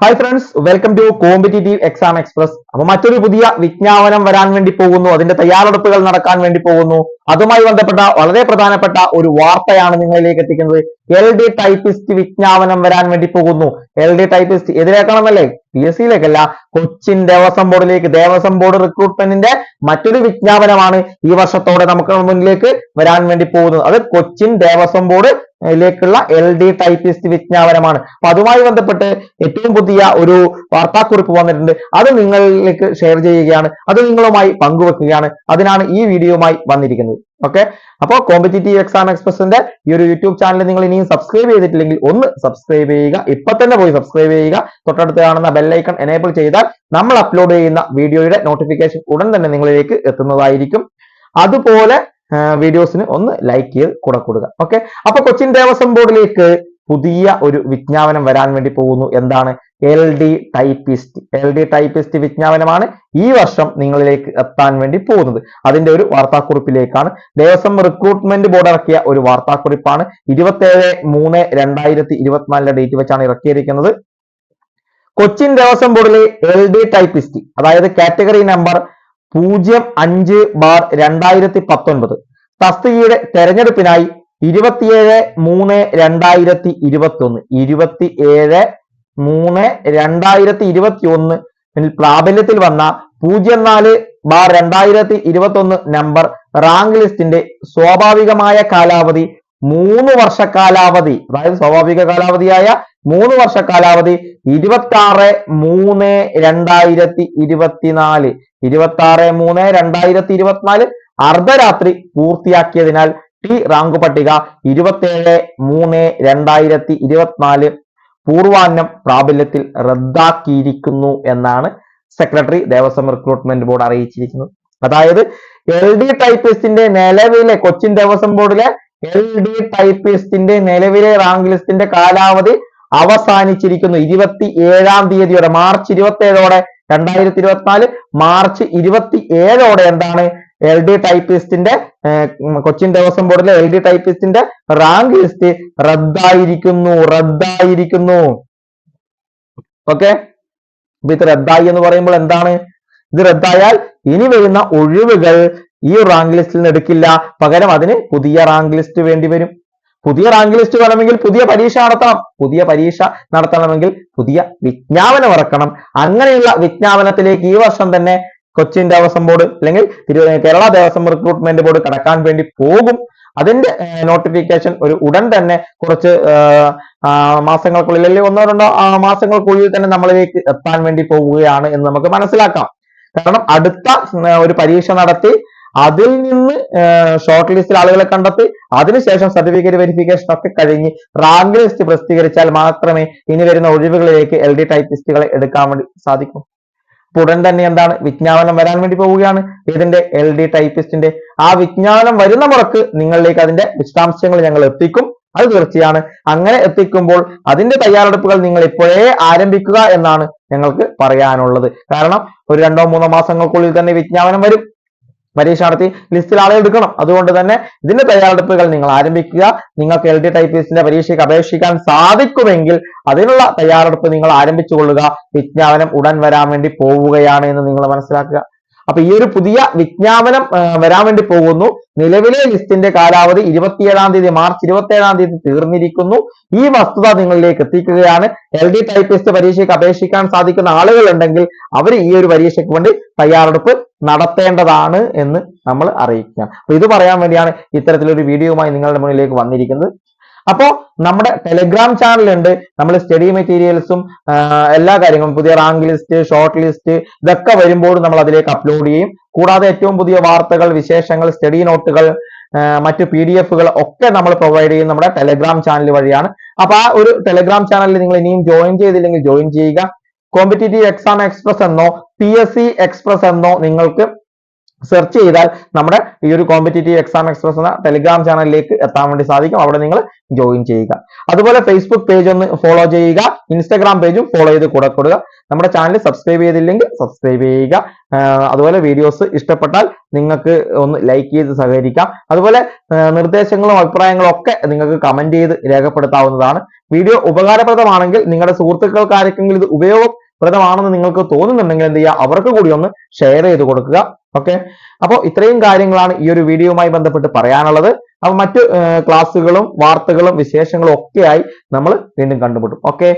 Hi friends welcome to competitive exam express അപ്പൊ മറ്റൊരു പുതിയ വിജ്ഞാപനം വരാൻ വേണ്ടി പോകുന്നു. അതിന്റെ തയ്യാറെടുപ്പുകൾ നടക്കാൻ വേണ്ടി പോകുന്നു. അതുമായി ബന്ധപ്പെട്ട വളരെ പ്രധാനപ്പെട്ട ഒരു വാർത്തയാണ് നിങ്ങളിലേക്ക് എത്തിക്കുന്നത്. എൽ ഡി ടൈപ്പിസ്റ്റ് വിജ്ഞാപനം വരാൻ വേണ്ടി പോകുന്നു. എൽ ഡി ടൈപ്പിസ്റ്റ് എതിരേക്കണമെന്നല്ലേ? പി എസ് സിയിലേക്കല്ല കൊച്ചിൻ ദേവസ്വം ബോർഡിലേക്ക് ദേവസ്വം ബോർഡ് റിക്രൂട്ട്മെന്റിന്റെ മറ്റൊരു വിജ്ഞാപനമാണ് ഈ വർഷത്തോടെ നമുക്ക് മുന്നിലേക്ക് വരാൻ വേണ്ടി പോകുന്നത്. അത് കൊച്ചിൻ ദേവസ്വം ബോർഡ് ലേക്കുള്ള എൽ ഡി ടൈപ്പിസ്റ്റ് വിജ്ഞാപനമാണ്. അപ്പൊ അതുമായി ബന്ധപ്പെട്ട് ഏറ്റവും പുതിയ ഒരു വാർത്താക്കുറിപ്പ് വന്നിട്ടുണ്ട്. അത് നിങ്ങളിലേക്ക് ഷെയർ ചെയ്യുകയാണ്. അത് നിങ്ങളുമായി പങ്കുവെക്കുകയാണ്. അതിനാണ് ഈ വീഡിയോയുമായി വന്നിരിക്കുന്നത്. ഓക്കെ അപ്പോൾ കോമ്പറ്റേറ്റീവ് എക്സാം എക്സ്പ്രസിന്റെ ഈ ഒരു യൂട്യൂബ് ചാനൽ നിങ്ങൾ ഇനിയും സബ്സ്ക്രൈബ് ചെയ്തിട്ടില്ലെങ്കിൽ ഒന്ന് സബ്സ്ക്രൈബ് ചെയ്യുക. ഇപ്പൊ തന്നെ പോയി സബ്സ്ക്രൈബ് ചെയ്യുക. തൊട്ടടുത്ത് കാണുന്ന ബെല്ലൈക്കൺ എനേബിൾ ചെയ്താൽ നമ്മൾ അപ്ലോഡ് ചെയ്യുന്ന വീഡിയോയുടെ നോട്ടിഫിക്കേഷൻ ഉടൻ തന്നെ നിങ്ങളിലേക്ക് എത്തുന്നതായിരിക്കും. അതുപോലെ വീഡിയോസിന് ഒന്ന് ലൈക്ക് ചെയ്ത് കൂടെ കൊടുക്കുക. ഓക്കെ അപ്പൊ കൊച്ചിൻ ദേവസ്വം ബോർഡിലേക്ക് പുതിയ ഒരു വിജ്ഞാപനം വരാൻ വേണ്ടി പോകുന്നു എന്താണ് L D typist L D typist വിജ്ഞാപനമാണ് ഈ വർഷം നിങ്ങളിലേക്ക് എത്താൻ വേണ്ടി പോകുന്നത്. അതിന്റെ ഒരു വാർത്താക്കുറിപ്പിലേക്കാണ്. ദേവസ്വം റിക്രൂട്ട്മെന്റ് ബോർഡ് ഇറക്കിയ ഒരു വാർത്താക്കുറിപ്പാണ്. ഇരുപത്തേഴ് മൂന്ന് രണ്ടായിരത്തി ഇരുപത്തിനാലിലെ ഡേറ്റ് വെച്ചാണ് ഇറക്കിയിരിക്കുന്നത്. കൊച്ചിൻ ദേവസ്വം ബോർഡിലെ എൽ ഡി ടൈപ്പിസ്റ്റ് അതായത് കാറ്റഗറി നമ്പർ പൂജ്യം അഞ്ച് ബാർ രണ്ടായിരത്തി പത്തൊൻപത് തസ്തികയുടെ തെരഞ്ഞെടുപ്പിനായി ഇരുപത്തിയേഴ് മൂന്ന് രണ്ടായിരത്തി ഇരുപത്തി ഒന്ന് ഇരുപത്തി ഏഴ് മൂന്ന് രണ്ടായിരത്തി ഇരുപത്തി ഒന്ന് പ്രാബല്യത്തിൽ വന്ന പൂജ്യം നാല് ബാർ രണ്ടായിരത്തി ഇരുപത്തി ഒന്ന് നമ്പർ റാങ്ക് ലിസ്റ്റിന്റെ സ്വാഭാവികമായ കാലാവധി മൂന്ന് വർഷ കാലാവധി അതായത് സ്വാഭാവിക കാലാവധിയായ മൂന്ന് വർഷ കാലാവധി ഇരുപത്തി ആറ് മൂന്ന് രണ്ടായിരത്തി ഇരുപത്തിനാല്. ഇരുപത്തി ആറ് മൂന്ന് രണ്ടായിരത്തി ഇരുപത്തിനാല് അർദ്ധരാത്രി പൂർത്തിയാക്കിയതിനാൽ ടി റാങ്ക് പട്ടിക ഇരുപത്തേഴ് മൂന്ന് രണ്ടായിരത്തി ഇരുപത്തിനാല് പൂർവാന്നം പ്രാബല്യത്തിൽ റദ്ദാക്കിയിരിക്കുന്നു എന്നാണ് സെക്രട്ടറി ദേവസ്വം റിക്രൂട്ട്മെന്റ് ബോർഡ് അറിയിച്ചിരിക്കുന്നത്. അതായത് എൽ ഡി ടൈപ്പിസ്റ്റിന്റെ നിലവിലെ കൊച്ചിൻ ദേവസ്വം ബോർഡിലെ എൽ ഡി ടൈപ്പിസ്റ്റിന്റെ നിലവിലെ റാങ്ക് ലിസ്റ്റിന്റെ കാലാവധി അവസാനിച്ചിരിക്കുന്നു. ഇരുപത്തി ഏഴാം തീയതിയോടെ മാർച്ച് ഇരുപത്തി ഏഴോടെ രണ്ടായിരത്തി ഇരുപത്തിനാല് മാർച്ച് ഇരുപത്തി ഏഴോടെ എന്താണ് എൽ ഡി ടൈപ്പിസ്റ്റിന്റെ കൊച്ചിൻ ദേവസ്വം ബോർഡിലെ എൽ ഡി ടൈപ്പിസ്റ്റിന്റെ റാങ്ക് ലിസ്റ്റ് റദ്ദായിരിക്കുന്നു റദ്ദായിരിക്കുന്നു. ഓക്കെ ഇത് റദ്ദായി എന്ന് പറയുമ്പോൾ എന്താണ്? ഇത് റദ്ദായാൽ ഇനി വരുന്ന ഒഴിവുകൾ ഈ റാങ്ക് ലിസ്റ്റിൽ നിന്ന് എടുക്കില്ല. പകരം അതിന് പുതിയ റാങ്ക് ലിസ്റ്റ് വേണ്ടി വരും. പുതിയ റാങ്ക് ലിസ്റ്റ് വേണമെങ്കിൽ പുതിയ പരീക്ഷ നടത്തണം. പുതിയ പരീക്ഷ നടത്തണമെങ്കിൽ പുതിയ വിജ്ഞാപനം ഇറക്കണം. അങ്ങനെയുള്ള വിജ്ഞാപനത്തിലേക്ക് ഈ വർഷം തന്നെ കൊച്ചിൻ ദേവസ്വം ബോർഡ് അല്ലെങ്കിൽ കേരള ദേവസ്വം റിക്രൂട്ട്മെന്റ് ബോർഡ് കടക്കാൻ വേണ്ടി പോകും. അതിന്റെ നോട്ടിഫിക്കേഷൻ ഒരു ഉടൻ തന്നെ കുറച്ച് മാസങ്ങൾക്കുള്ളിൽ അല്ലെങ്കിൽ ഒന്നോ രണ്ടോ മാസങ്ങൾക്കുള്ളിൽ തന്നെ നമ്മളിലേക്ക് എത്താൻ വേണ്ടി പോവുകയാണ് എന്ന് നമുക്ക് മനസ്സിലാക്കാം. കാരണം അടുത്ത ഒരു പരീക്ഷ നടത്തി അതിൽ നിന്ന് ഷോർട്ട് ലിസ്റ്റിൽ ആളുകളെ കണ്ടെത്തി അതിനുശേഷം സർട്ടിഫിക്കറ്റ് വെരിഫിക്കേഷൻ ഒക്കെ കഴിഞ്ഞ് റാങ്ക് ലിസ്റ്റ് പ്രസിദ്ധീകരിച്ചാൽ മാത്രമേ ഇനി വരുന്ന ഒഴിവുകളിലേക്ക് എൽ ഡി ടൈപ്പിസ്റ്റുകളെ എടുക്കാൻ വേണ്ടി സാധിക്കൂ. ഉടൻ തന്നെ എന്താണ് വിജ്ഞാപനം വരാൻ വേണ്ടി പോവുകയാണ്. ഇതിന്റെ എൽ ഡി ടൈപ്പിസ്റ്റിന്റെ ആ വിജ്ഞാപനം വരുന്ന മുറക്ക് നിങ്ങളിലേക്ക് അതിന്റെ വിശദാംശങ്ങൾ ഞങ്ങൾ എത്തിക്കും. അത് തീർച്ചയാണ്. അങ്ങനെ എത്തിക്കുമ്പോൾ അതിന്റെ തയ്യാറെടുപ്പുകൾ നിങ്ങൾ ഇപ്പോഴേ ആരംഭിക്കുക എന്നാണ് ഞങ്ങൾക്ക് പറയാനുള്ളത്. കാരണം ഒരു രണ്ടോ മൂന്നോ മാസങ്ങൾക്കുള്ളിൽ തന്നെ വിജ്ഞാപനം വരും. പരീക്ഷ നടത്തി ലിസ്റ്റിൽ ആളെ എടുക്കണം. അതുകൊണ്ട് തന്നെ ഇതിന്റെ തയ്യാറെടുപ്പുകൾ നിങ്ങൾ ആരംഭിക്കുക. നിങ്ങൾക്ക് എൽ ഡി ടൈപ്പിസ്റ്റിന്റെ പരീക്ഷയ്ക്ക് അപേക്ഷിക്കാൻ സാധിക്കുമെങ്കിൽ അതിനുള്ള തയ്യാറെടുപ്പ് നിങ്ങൾ ആരംഭിച്ചു കൊള്ളുക വിജ്ഞാപനം ഉടൻ വരാൻ വേണ്ടി പോവുകയാണ് എന്ന് നിങ്ങൾ മനസ്സിലാക്കുക. അപ്പൊ ഈ ഒരു പുതിയ വിജ്ഞാപനം വരാൻ വേണ്ടി പോകുന്നു. നിലവിലെ ലിസ്റ്റിന്റെ കാലാവധി ഇരുപത്തിയേഴാം തീയതി മാർച്ച് ഇരുപത്തിയേഴാം തീയതി തീർന്നിരിക്കുന്നു. ഈ വസ്തുത നിങ്ങളിലേക്ക് എത്തിക്കുകയാണ്. എൽ ഡി ടൈപ്പിസ്റ്റ് പരീക്ഷയ്ക്ക് അപേക്ഷിക്കാൻ സാധിക്കുന്ന ആളുകൾ ഉണ്ടെങ്കിൽ അവർ ഈ ഒരു പരീക്ഷയ്ക്ക് വേണ്ടി തയ്യാറെടുപ്പ് നടത്തേണ്ടതാണ് എന്ന് നമ്മൾ അറിയിക്കാം അപ്പൊ ഇത് പറയാൻ വേണ്ടിയാണ് ഇത്തരത്തിലൊരു വീഡിയോയുമായി നിങ്ങളുടെ മുന്നിലേക്ക് വന്നിരിക്കുന്നത്. അപ്പോ നമ്മുടെ ടെലിഗ്രാം ചാനൽ ഉണ്ട്. നമ്മൾ സ്റ്റഡി മെറ്റീരിയൽസും എല്ലാ കാര്യങ്ങളും പുതിയ റാങ്ക് ലിസ്റ്റ് ഷോർട്ട് ലിസ്റ്റ് ഇതൊക്കെ വരുമ്പോഴും നമ്മൾ അതിലേക്ക് അപ്ലോഡ് ചെയ്യും. കൂടാതെ ഏറ്റവും പുതിയ വാർത്തകൾ വിശേഷങ്ങൾ സ്റ്റഡി നോട്ടുകൾ മറ്റ് പി ഡി എഫുകൾ ഒക്കെ നമ്മൾ പ്രൊവൈഡ് ചെയ്യും നമ്മുടെ ടെലിഗ്രാം ചാനൽ വഴിയാണ്. അപ്പൊ ആ ഒരു ടെലിഗ്രാം ചാനലിൽ നിങ്ങൾ ഇനിയും ജോയിൻ ചെയ്തില്ലെങ്കിൽ ജോയിൻ ചെയ്യുക. കോമ്പറ്റേറ്റീവ് എക്സാം എക്സ്പ്രസ് എന്നോ പി എസ് സി എക്സ്പ്രസ് എന്നോ നിങ്ങൾക്ക് സെർച്ച് ചെയ്താൽ നമ്മുടെ ഈ ഒരു കോമ്പറ്റേറ്റീവ് എക്സാം എക്സ്പ്രസ് എന്ന ടെലിഗ്രാം ചാനലിലേക്ക് എത്താൻ വേണ്ടി സാധിക്കും. അവിടെ നിങ്ങൾ ജോയിൻ ചെയ്യുക. അതുപോലെ ഫേസ്ബുക്ക് പേജ് ഒന്ന് ഫോളോ ചെയ്യുക. ഇൻസ്റ്റാഗ്രാം പേജും ഫോളോ ചെയ്ത് കൂടെ കൊടുക്കുക നമ്മുടെ ചാനൽ സബ്സ്ക്രൈബ് ചെയ്തില്ലെങ്കിൽ സബ്സ്ക്രൈബ് ചെയ്യുക. അതുപോലെ വീഡിയോസ് ഇഷ്ടപ്പെട്ടാൽ നിങ്ങൾക്ക് ഒന്ന് ലൈക്ക് ചെയ്ത് സഹകരിക്കാം. അതുപോലെ നിർദ്ദേശങ്ങളും അഭിപ്രായങ്ങളും ഒക്കെ നിങ്ങൾക്ക് കമന്റ് ചെയ്ത് രേഖപ്പെടുത്താവുന്നതാണ്. വീഡിയോ ഉപകാരപ്രദമാണെങ്കിൽ നിങ്ങളുടെ സുഹൃത്തുക്കൾക്ക് ആരെങ്കിലും ഇത് ഉപയോഗപ്രദമാണെന്ന് നിങ്ങൾക്ക് തോന്നുന്നുണ്ടെങ്കിൽ എന്ത് ചെയ്യുക? അവർക്ക് കൂടി ഒന്ന് ഷെയർ ചെയ്ത് കൊടുക്കുക. ഓക്കെ അപ്പോൾ ഇത്രയും കാര്യങ്ങളാണ് ഈ ഒരു വീഡിയോയുമായി ബന്ധപ്പെട്ട് പറയാനുള്ളത്. അപ്പൊ മറ്റു ക്ലാസ്സുകളും വാർത്തകളും വിശേഷങ്ങളും ഒക്കെയായി നമ്മൾ വീണ്ടും കണ്ടുമുട്ടും. ഓക്കെ